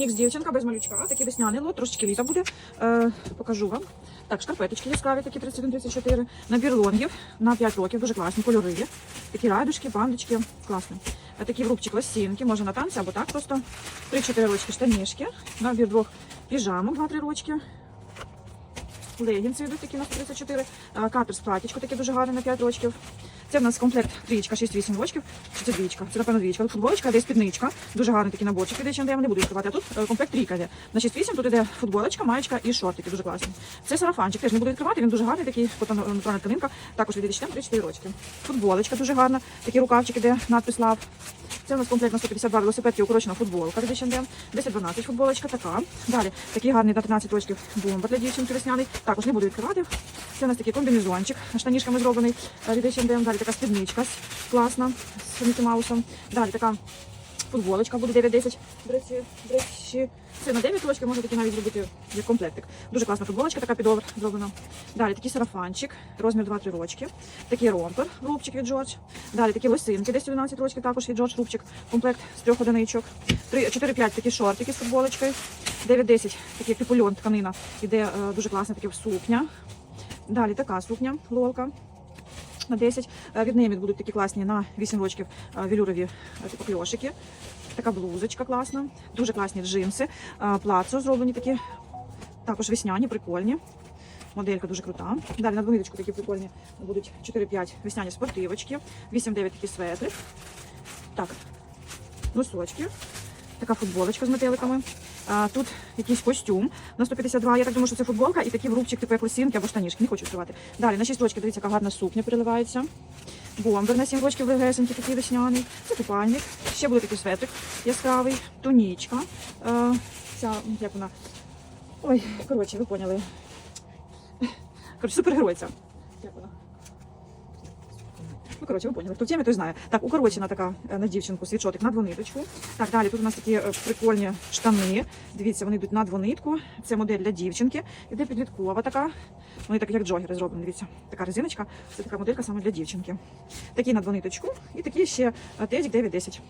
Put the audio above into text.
Нікс дівчинка без малючка, такий весняний лот, трошечки літа буде. Е, покажу вам. Так, шкарпеточки яскраві, такі 31-34. Набір лонгів на 5 років, дуже класні, кольорові. Такі райдушки, пандочки, класно. Е, Такі рубчик лосінки, можна на танці або так просто. 3-4 рочки штанішки. Набір двох піжамок, 2-3 рочки. Легінці йдуть такі на 134. А, Капер з платічко, таке дуже гарне на 5 років. Це в нас комплект трічка, 6-8 рочків. Чи це двічка? Це, напевно, двічка. Тут футболочка, десь спідничка. Дуже гарний такий наборчик іде, чим я не буду відкривати. А тут е, комплект трійка йде. На 6-8 тут іде футболочка, маєчка і шортики. Дуже класні. Це сарафанчик, теж не буду відкривати, він дуже гарний, такий натуральна тканинка. Також від 3-4 рочки. Футболочка дуже гарна. Такий рукавчик іде, надпис лав. Це у нас комплект на 152 велосипедки, укорочена футболка від H&M. 10-12 футболочка така. Далі такий гарний на 13 точків бомба для дівчинки весняний. Також не буду відкривати. Це у нас такий комбінезончик штанішками зроблений е, від H&M. Далі така спідничка класна з Мікі Маусом. Далі така футболочка буде 9-10. До речі, це на 9 років можна такі навіть зробити як комплектик. Дуже класна футболочка, така підовр зроблена. Далі такий сарафанчик, розмір 2-3 рочки. Такий ромпер, рубчик від Джордж. Далі такі лосинки, десь 11 років, також від Джордж рубчик. Комплект з трьох одиничок. 4-5 такі шортики з футболочкою. 9-10 такий типу льон, тканина. Іде е, дуже класна такі сукня. Далі така сукня, лолка. На 10. Е, Від неї будуть такі класні на 8 років е, велюрові е, типу. Така блузочка класна. Дуже класні джинси. Плацо зроблені такі. Також весняні, прикольні. Моделька дуже крута. Далі на двониточку такі прикольні будуть 4-5 весняні спортивочки, 8-9 такі светри. Так, носочки. Така футболочка з метеликами. А, тут якийсь костюм на 152. Я так думаю, що це футболка і такий врубчик, типу як лосінки або штанішки. Не хочу відкривати. Далі на 6 рочків, дивіться, яка гарна сукня переливається. Бомбер на 7 рочків легесенький, такий весняний. Це купальник. Ще буде такий светрик яскравий, тунічка. Е, ця, як вона. Ой, коротше, ви поняли. Коротше, супергерой ця. Як вона? Ну, коротше, ви поняли. Хто в темі, той знає. Так, укорочена така е, на дівчинку світшотик на двониточку. Так, далі тут у нас такі е, прикольні штани. Дивіться, вони йдуть на двонитку. Це модель для дівчинки. Іде підліткова така. Вони так як джогери зроблені. Дивіться, така резиночка. Це така моделька саме для дівчинки. Такі на двониточку. І такі ще е, тезік 9-10.